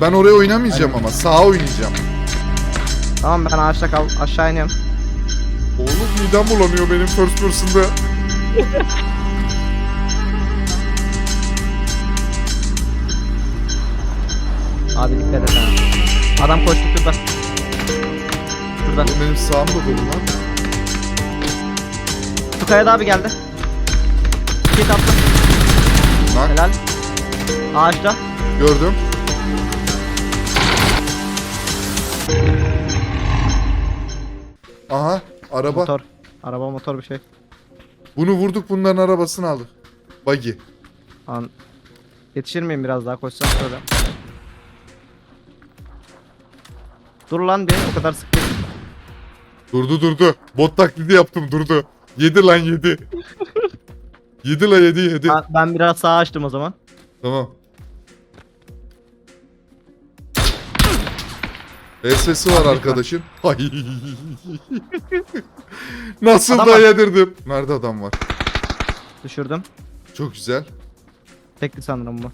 Ben oraya oynamayacağım ama sağa oynayacağım. Tamam ben ağaçta kal aşağı iniyorum. Oğlum midem bulanıyor benim first person'da. Abi dikkat et ha. Adam koştu şurada. Şurada. Oğlum benim sağım da dolu lan. Şu kayada abi geldi. Kit attım. Lan Helal. Ağaçta. gördüm. Aha araba. Motor. Araba motor bir şey. Bunu vurduk bunların arabasını aldık. Buggy. An Yetişir miyim biraz daha koşsam şöyle. Dur lan bir o kadar sık değil. Durdu durdu. Bot taklidi yaptım durdu. Yedi lan yedi. yedi lan yedi yedi. Ben, ben biraz sağa açtım o zaman. Tamam. SS'i var arkadaşın. Ay. Nasıl Adam da var. yedirdim. Nerede adam var? Düşürdüm. Çok güzel. Tekli sanırım bu.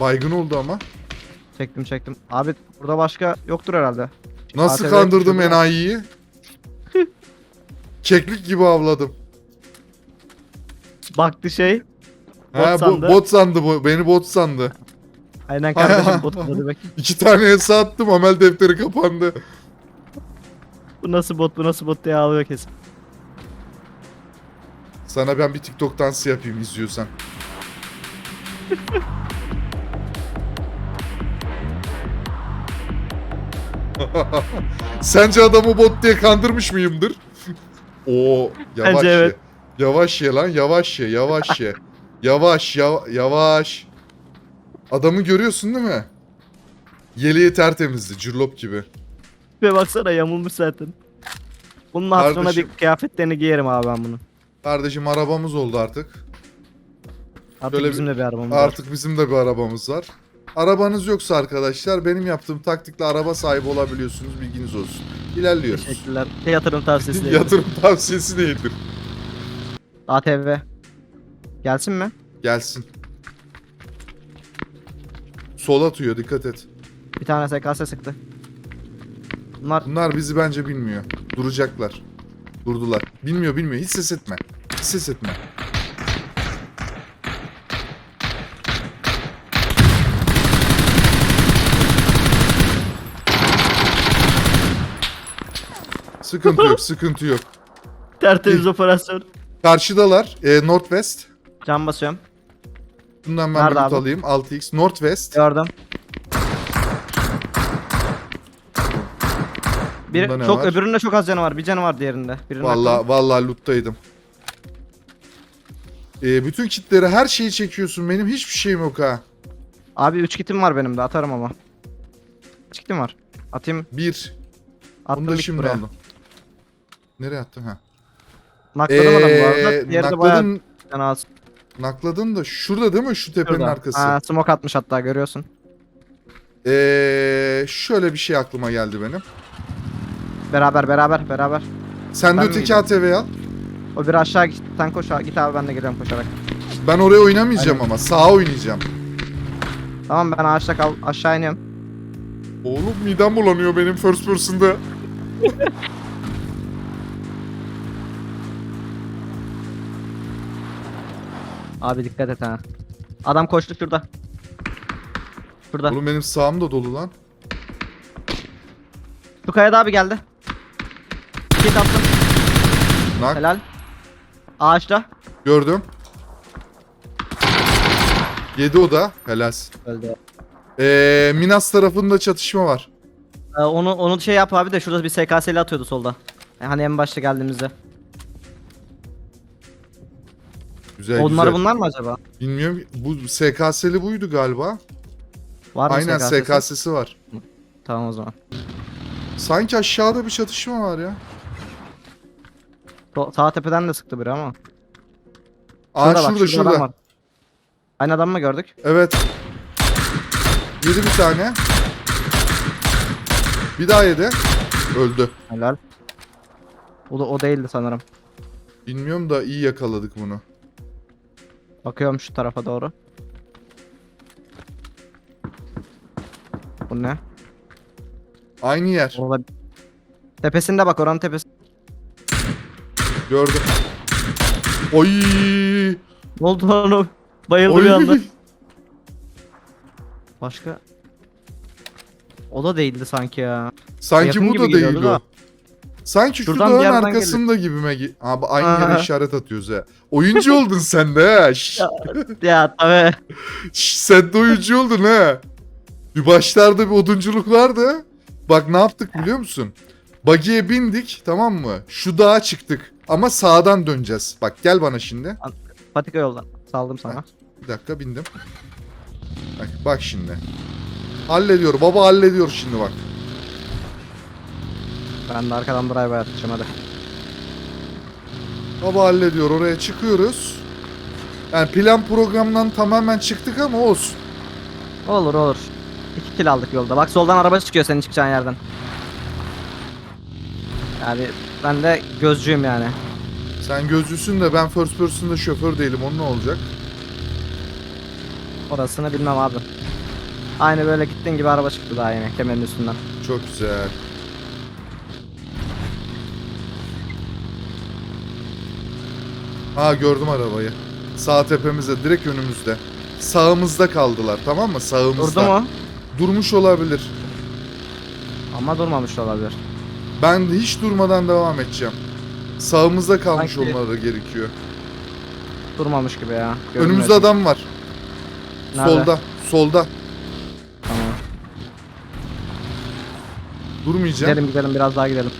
Baygın oldu ama. Çektim çektim. Abi burada başka yoktur herhalde. Nasıl ATV kandırdım düşürdü. enayiyi? Keklik gibi avladım. Baktı şey. Bot ha, bu, sandı. bot sandı bu. Beni bot sandı. Aynen kardeşim bot demek. İki tane hesa attım. Amel defteri kapandı. Bu nasıl bot bu nasıl bot diye ağlıyor kesin. Sana ben bir TikTok dansı yapayım izliyorsan. Sence adamı bot diye kandırmış mıyımdır? Oo yavaş Bence ye. evet. Yavaş ye lan yavaş ye yavaş ye. Yavaş ya- yavaş. Adamı görüyorsun değil mi? Yeleği tertemizdi cürlop gibi. Ve baksana yamulmuş zaten. Bunun Kardeşim. bir kıyafetlerini giyerim abi ben bunu. Kardeşim arabamız oldu artık. Artık Şöyle bizim de bir arabamız var. Artık bizim de bir arabamız var. Arabanız yoksa arkadaşlar benim yaptığım taktikle araba sahibi olabiliyorsunuz bilginiz olsun. İlerliyoruz. Teşekkürler. Yatırım tavsiyesi. Yatırım tavsiyesi neydir? ATV. Gelsin mi? Gelsin. Sol atıyor dikkat et. Bir tane SKS sıktı. Bunlar Bunlar bizi bence bilmiyor. Duracaklar. Durdular. Bilmiyor bilmiyor. Hiç ses etme. Hiç ses etme. Sıkıntı yok, sıkıntı yok. tertemiz operasyon. Karşıdalar. E, Northwest. Can basıyorum. Bundan ben Nerede bir loot abi? alayım. 6x. Northwest. Gördüm. Bir Bunda ne çok var? öbüründe çok az canı var. Bir canı var diğerinde. Birinin Vallahi vallahi loot'taydım. E, bütün kitleri her şeyi çekiyorsun. Benim hiçbir şeyim yok ha. Abi 3 kitim var benim de atarım ama. Kaç kitim var? Atayım. Bir. Attım Bunu da bir şimdi buraya. aldım. Nereye attın ha? Nakladım adamı bu arada. Ee, Diğeri de bayağı nakladın, canı az. Nakladın da şurada değil mi? Şu tepenin Şurada. arkası. Ha, smoke atmış hatta görüyorsun. Ee, şöyle bir şey aklıma geldi benim. Beraber beraber beraber. Sen de Ben öteki? ATV'yi al. O bir aşağı git. Sen koş git abi ben de geliyorum koşarak. Ben oraya oynamayacağım ama sağa oynayacağım. Tamam ben ağaçta kal aşağı iniyorum. Oğlum midem bulanıyor benim first person'da. Abi dikkat et ha. Adam koştu şurada. Şurada. Oğlum benim sağım da dolu lan. Şu kayada abi geldi. Kit attım. Nak Helal. Ağaçta. gördüm. Yedi o da. Helas. Öldü. Ee, Minas tarafında çatışma var. Ee, onu onu şey yap abi de şurada bir SKS'li atıyordu solda. E, Hani en başta geldiğimizde. Güzel Onlar güzel. bunlar mı acaba? Bilmiyorum. Bu SKS'li buydu galiba. Var mı Aynen SKS'si? SKS'si var. Tamam o zaman. Sanki aşağıda bir çatışma var ya. So- sağ tepeden de sıktı biri ama. Aa şurada adam şurada. var. Aynı adam mı gördük? Evet. Yedi bir tane. Bir daha yedi. Öldü. Helal. O da o değildi sanırım. Bilmiyorum da iyi yakaladık bunu. Bakıyorum şu tarafa doğru. Bu ne? Aynı yer. Orada... Tepesinde bak oranın tepesi. Gördüm. Oy. Ne oldu lan o? Bayıldı bir anda. Başka? O da değildi sanki ya. Sanki Yakın bu da geliyordu değil da. Sanki şu Şuradan bir dağın arkasında gibime ge- Abi aynı yere Aha. işaret atıyoruz ha. Oyuncu oldun sen de ha. Şşş. ya tabii. Sen de oyuncu oldun ha. Bir başlarda bir odunculuk vardı. Bak ne yaptık biliyor musun? Buggy'e bindik tamam mı? Şu dağa çıktık. Ama sağdan döneceğiz. Bak gel bana şimdi. Patika yoldan. Saldım sana. Bir dakika bindim. Bak, bak şimdi. Hallediyor. Baba hallediyor şimdi bak. Ben de arkadan drive atacağım hadi. Baba hallediyor. Oraya çıkıyoruz. Yani plan programdan tamamen çıktık ama olsun. Olur olur. İki kill aldık yolda. Bak soldan araba çıkıyor senin çıkacağın yerden. Yani ben de gözcüyüm yani. Sen gözcüsün de ben first person'da şoför değilim. Onun ne olacak? Orasını bilmem abi. Aynı böyle gittiğin gibi araba çıktı daha yine kemerin üstünden. Çok güzel. Ha gördüm arabayı. Sağ tepemizde direkt önümüzde. Sağımızda kaldılar tamam mı? Sağımızda. Durdu mu? Durmuş olabilir. Ama durmamış olabilir. Ben de hiç durmadan devam edeceğim. Sağımızda kalmış Sanki- olmaları gerekiyor. Durmamış gibi ya. Önümüzde Görünmüyor. adam var. Nerede? Solda. Solda. Tamam. Durmayacağım. Gidelim gidelim biraz daha gidelim.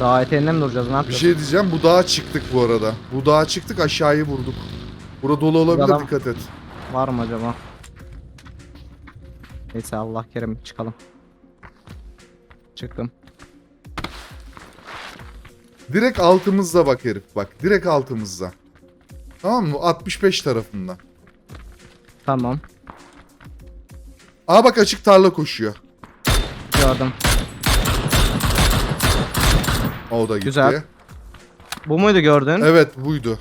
Dağ eteğinde mi duracağız ne Bir yapacağız? şey diyeceğim. Bu dağa çıktık bu arada. Bu dağa çıktık aşağıyı vurduk. Burada dolu olabilir adam- dikkat et. Var mı acaba? Neyse Allah kerim çıkalım. Çıktım. Direkt altımızda bak herif bak. Direkt altımızda. Tamam mı? 65 tarafında. Tamam. Aa bak açık tarla koşuyor. Gördüm. O da gitti. Güzel. Bu muydu gördün? Evet buydu.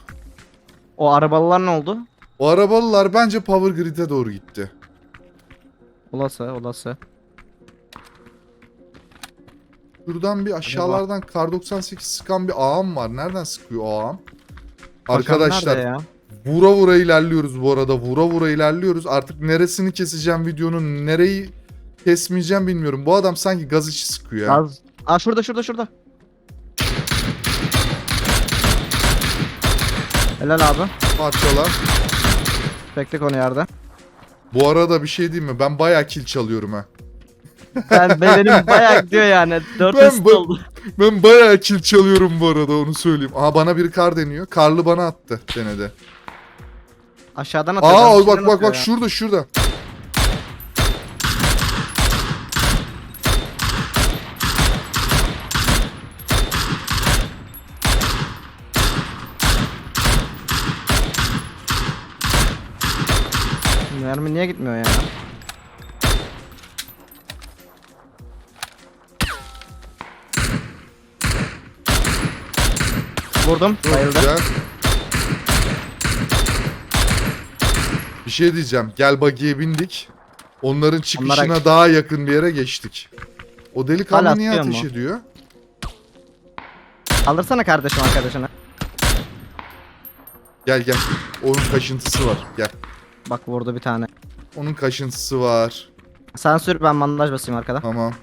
O arabalılar ne oldu? O arabalılar bence Power Grid'e doğru gitti. Olası olası. Şuradan bir aşağılardan kar 98 sıkan bir ağam var. Nereden sıkıyor o ağam? Arkadaşlar ya? vura vura ilerliyoruz bu arada. Vura vura ilerliyoruz. Artık neresini keseceğim videonun nereyi kesmeyeceğim bilmiyorum. Bu adam sanki gaz içi sıkıyor ya. Az. Aa şurada şurada şurada. Helal abi. Parçalar. Bekle onu yerde. Bu arada bir şey diyeyim mi? Ben bayağı kill çalıyorum ha. Ben benim bayağı gidiyor yani. 4 Ben bu- oldu. Ben bayağı kill çalıyorum bu arada onu söyleyeyim. Aha bana bir kar deniyor. Karlı bana attı denedi. Aşağıdan atıyor. Aa bak bak bak ya. şurada şurada. Mermi niye gitmiyor ya? Vurdum. Çok Bayıldı. güzel. Bir şey diyeceğim. Gel buggy'e bindik. Onların çıkışına Onlara- daha yakın bir yere geçtik. O delikanlı Hala niye atıyor ateş mu? ediyor? Kaldırsana kardeşim arkadaşını. Gel gel. Onun kaşıntısı var. Gel. Bak vurdu bir tane. Onun kaşıntısı var. Sen sür ben bandaj basayım arkada. Tamam.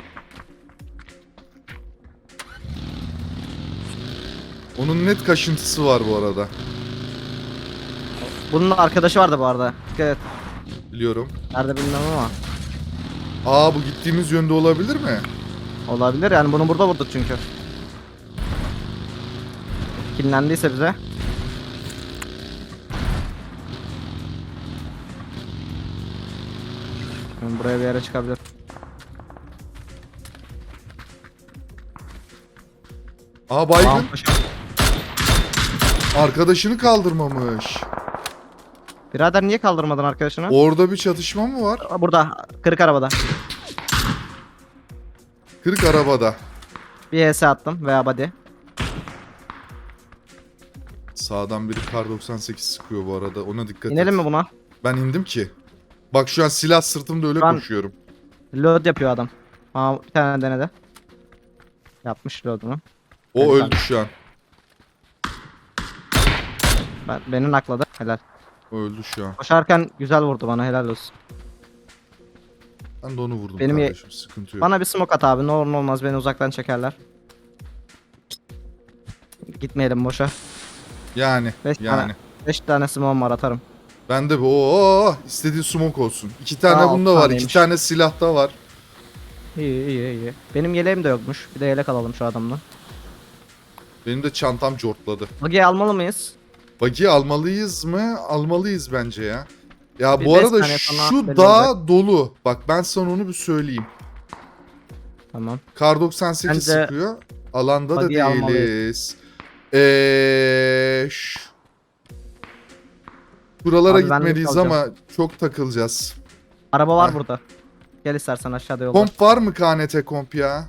Onun net kaşıntısı var bu arada. Bunun arkadaşı vardı bu arada. Dikkat et. Biliyorum. Nerede bilmiyorum ama. Aa bu gittiğimiz yönde olabilir mi? Olabilir yani bunu burada vurduk çünkü. Kinlendiyse bize. Yani buraya bir yere çıkabilir. Aa baygın. Arkadaşını kaldırmamış. Birader niye kaldırmadın arkadaşını? Orada bir çatışma mı var? Burada. Kırık arabada. Kırık arabada. Bir HS attım veya body. Sağdan biri kar 98 sıkıyor bu arada. Ona dikkat et. İnelim mi buna? Ben indim ki. Bak şu an silah sırtımda öyle an- koşuyorum. Load yapıyor adam. Aa bir tane denedi. Yapmış load'unu. O Evet, öldü şu an. Ben, beni nakladı. Helal. O öldü şu an. Koşarken güzel vurdu bana helal olsun. Ben de onu vurdum Benim ye- kardeşim. Sıkıntı yok. Bana bir smoke at abi ne olur ne olmaz beni uzaktan çekerler. Gitmeyelim boşa. Yani. Beş yani. tane. 5 tane smoke'um var atarım. Ben de bu. Oo, istediğin smoke olsun. İki tane Aa, bunda var. iki tane silah da var. İyi iyi iyi. Benim yeleğim de yokmuş. Bir de yelek alalım şu adamdan. Benim de çantam cortladı. Bagi'yi almalı mıyız? Bagi almalıyız mı? Almalıyız bence ya. Ya Bir bu beş arada tane şu dağ dolu. Bak ben sana onu bir söyleyeyim. Tamam. Kar 98 Bence sıkıyor. Alanda da Bagi'yi almalıyız. değiliz. Eee... ş- Buralara Abi ben de gitmeliyiz kalacağım. ama çok takılacağız. Araba var Heh. burada. Gel istersen aşağıda yolda. Komp var mı KNT komp ya?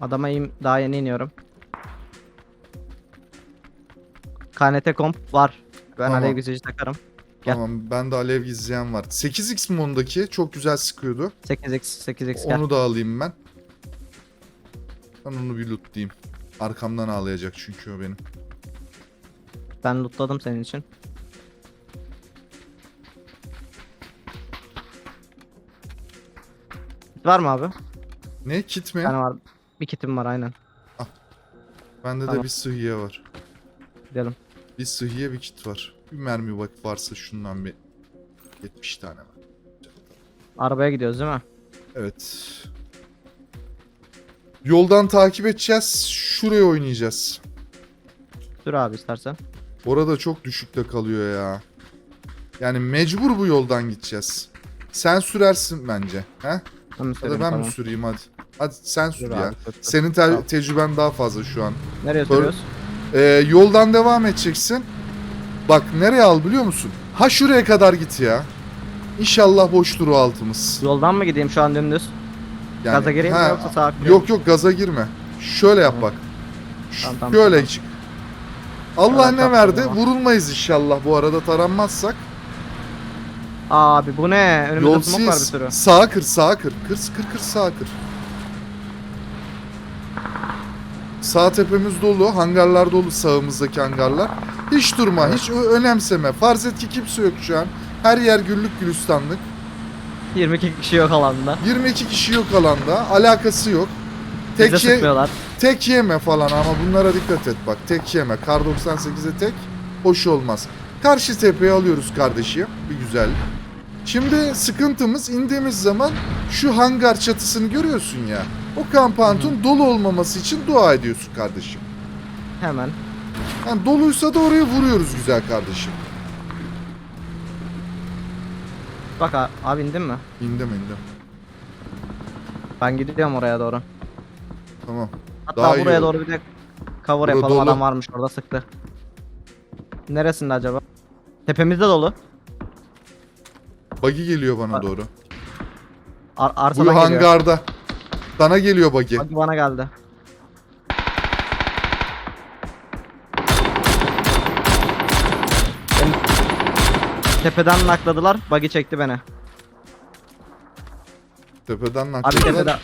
Adama in, daha yeni iniyorum. KNT komp var. Ben Tamam. alev güzeci takarım. Gel. Tamam ben de alev gizleyen var. 8x mi ondaki? Çok güzel sıkıyordu. 8x 8x gel. Onu da alayım ben. Ben onu bir lootlayayım. Arkamdan ağlayacak çünkü o benim. Ben lootladım senin için. Var mı abi? Ne kit mi? Tane var. Bir kitim var aynen. Bende de Tamam. bir sıhhiye var. Gidelim. Bir sıhhiye bir kit var. Bir mermi bak varsa şundan bir 70 tane var. Arabaya gidiyoruz değil mi? Evet. Yoldan takip edeceğiz. Şuraya oynayacağız. Sür abi istersen. Orada çok düşükte kalıyor ya. Yani mecbur bu yoldan gideceğiz. Sen sürersin bence. He? Ben mi Ya da süreyim? ben mi süreyim hadi. Hadi sen sür ya. abi. Senin te- Tamam. tecrüben daha fazla şu an. Nereye Sür. sürüyoruz? Ee, yoldan devam edeceksin. Bak nereye al biliyor musun? Ha şuraya kadar git ya. İnşallah boştur o altımız. Yoldan mı gideyim şu an dümdüz? Yani, Gaza gireyim mi ha, yoksa sağa gireyim? Yok yok gaza girme. Şöyle yap bak. Ş- Tamam, tamam, tamam. çık. Allah ne tamam, verdi? tamam. Vurulmayız inşallah bu arada taranmazsak. Abi bu ne? Önümüzde Yol smoke var bir sürü. Sağa kır sağa kır. Kır kır kır sağa kır. Sağ tepemiz dolu. Hangarlar dolu sağımızdaki hangarlar. Hiç durma. Hiç önemseme. Farz et ki kimse yok şu an. Her yer güllük gülistanlık. 22 kişi yok alanda. 22 kişi yok alanda. Alakası yok. Bize Tek, ye- sıkmıyorlar. tek yeme falan ama bunlara dikkat et bak. Tek yeme. Kar 98'e tek hoş olmaz. Karşı tepeye alıyoruz kardeşim. Bir güzel. Şimdi sıkıntımız indiğimiz zaman şu hangar çatısını görüyorsun ya. O kampantun dolu olmaması için dua ediyorsun kardeşim. Hemen. Yani doluysa da oraya vuruyoruz güzel kardeşim. Bak a- abi indin mi? İndim indim. Ben gidiyorum oraya doğru. Tamam. Hatta Daha iyi buraya olur. doğru bir de cover Bura yapalım. dolu. Adam varmış orada sıktı. Neresinde acaba? Tepemizde dolu. Buggy geliyor bana Bak. doğru. Ar Bu arsadan geliyor. hangarda. Sana geliyor buggy. Bak bana geldi. Beni tepeden nakladılar. Buggy çekti beni. Tepeden Abi nakladılar. tepede.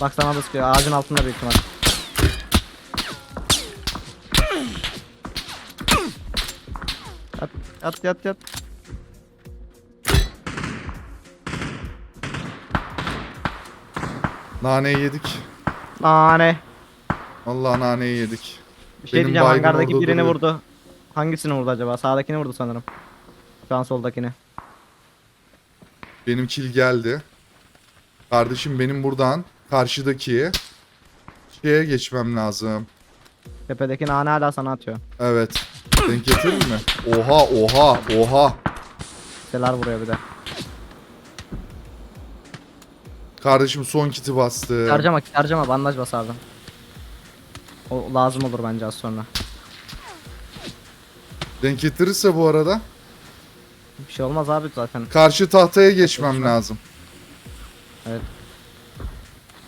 Bak sana da sıkıyor. Ağacın altında büyük ihtimal. Yat yat yat Naneyi yedik. Nane. Vallahi naneyi yedik. Bir şey Benim diyeceğim baygın hangardaki orada birini duruyor. vurdu. Hangisini vurdu acaba? Sağdakini vurdu sanırım. Şu an soldakini. Benim kill geldi. Kardeşim benim buradan karşıdaki şeye geçmem lazım. Tepedeki nane hala sana atıyor. Evet. Denk getirir mi? Oha oha oha. Seler vuruyor bir de. Kardeşim son kiti bastı. Harcama harcama bandaj bas abi. O lazım olur bence az sonra. Denk getirirse bu arada Bir şey olmaz abi zaten. karşı tahtaya geçmem lazım. Evet.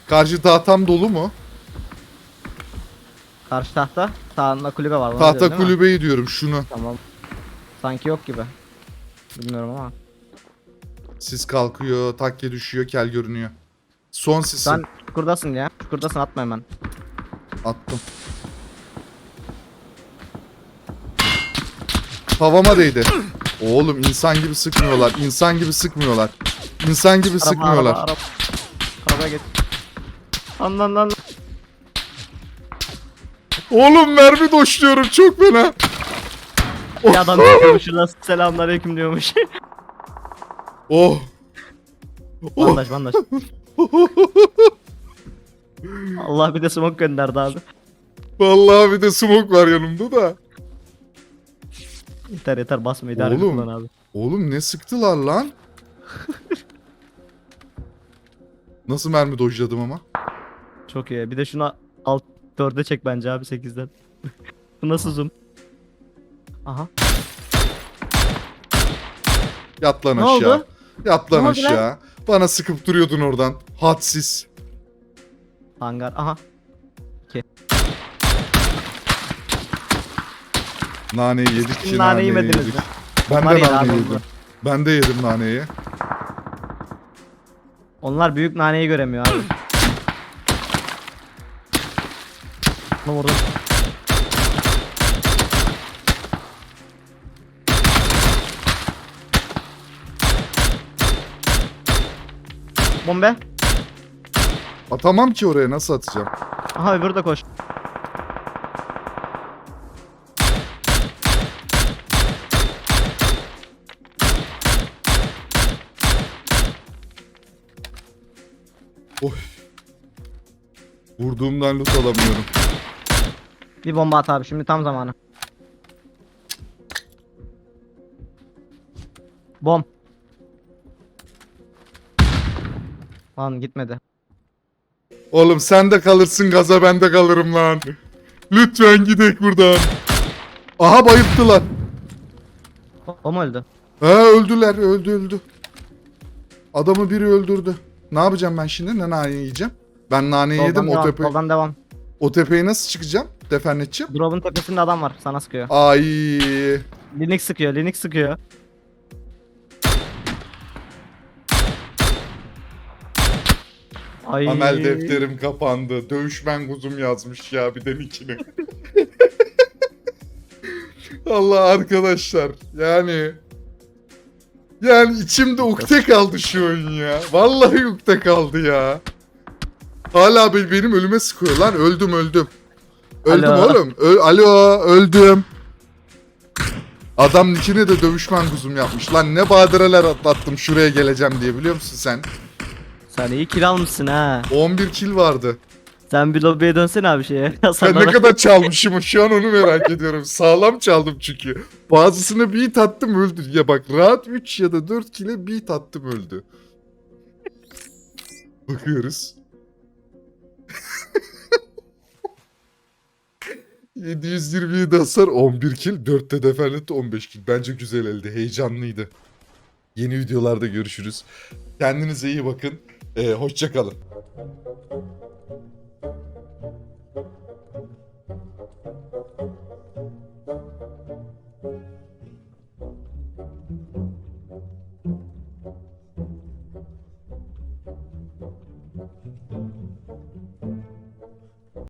Karşı tahtam dolu mu? Karşı tahta sağında kulübe var. onu Tahta diyorsun değil mi? kulübeyi diyorum şunu. Tamam. Sanki yok gibi. Bilmiyorum ama. Sis kalkıyor, takke düşüyor, kel görünüyor. Son sisi Sen çukurdasın ya. Çukurdasın atma hemen. attım. Havama değdi. Oğlum insan gibi sıkmıyorlar. İnsan gibi sıkmıyorlar. İnsan gibi Araba, sıkmıyorlar. Araba, araba. Arabaya geç. Lan lan lan. Oğlum mermi doşluyorum çok fena. Bir adam çıkıyormuş şuradan selamünaleyküm diyormuş. Oh. Oh. bandaj bandaj. Allah bir de smoke gönderdi abi. Vallahi bir de smoke var yanımda da. Yeter yeter basma idare Oğlum. kullan abi. Oğlum ne sıktılar lan? Nasıl mermi dojladım ama? Çok iyi. Bir de şunu alt 4'e çek bence abi 8'den. Bu nasıl zoom? Aha. Yat lan Ne aşağı. oldu? Yat lan Ne aşağı. Bana sıkıp duruyordun oradan. Hadsiz. Hangar. Aha. Naneyi yedik ki nane naneyi yemediniz yedik. mi? Ben Onlar de yedi nane yedim. onlar. Ben de yedim naneyi. Onlar büyük naneyi göremiyor abi. Bunu vurdum. Bombe. Atamam ki oraya nasıl atacağım? Aha öbürü de koş. Vurduğumdan loot alamıyorum. Bir bomba at abi şimdi tam zamanı. Bom. Lan gitmedi. Oğlum sen de kalırsın gaza ben de kalırım lan. Lütfen gidek buradan. Aha bayılttılar. O mu öldü? Ha öldüler öldü öldü. Adamı biri öldürdü. Ne yapacağım ben şimdi? Ne nane yiyeceğim? Ben nane Soldan yedim o, devam, tepe, soldan devam. o tepeye nasıl çıkacağım? Defernetçi. Drop'un tepesinde adam var sana sıkıyor. Ay. Linux sıkıyor, Linux sıkıyor. Ay. Amel defterim kapandı. Dövüşmen kuzum yazmış ya bir de nickini. Allah arkadaşlar yani yani içimde ukde kaldı şu oyun ya. Vallahi ukde kaldı ya. Hala be- benim ölüme sıkıyor lan. Öldüm öldüm. Öldüm Alo. oğlum. Ö- Alo öldüm. Adam nickine de dövüşmen kuzum yapmış. Lan ne badireler atlattım şuraya geleceğim diye biliyor musun sen? Sen iyi kill almışsın ha. 11 kill vardı. Sen bir lobiye dönsene abi şeye. Ben ne kadar çalmışım şu an onu merak ediyorum. Sağlam çaldım çünkü. Bazısını beat attım öldü. Ya bak rahat 3 ya da 4 kile beat attım öldü. Bakıyoruz. 727 hasar 11 kill 4'te defernette 15 kill. Bence güzel elde heyecanlıydı. Yeni videolarda görüşürüz. Kendinize iyi bakın. Ee, hoşça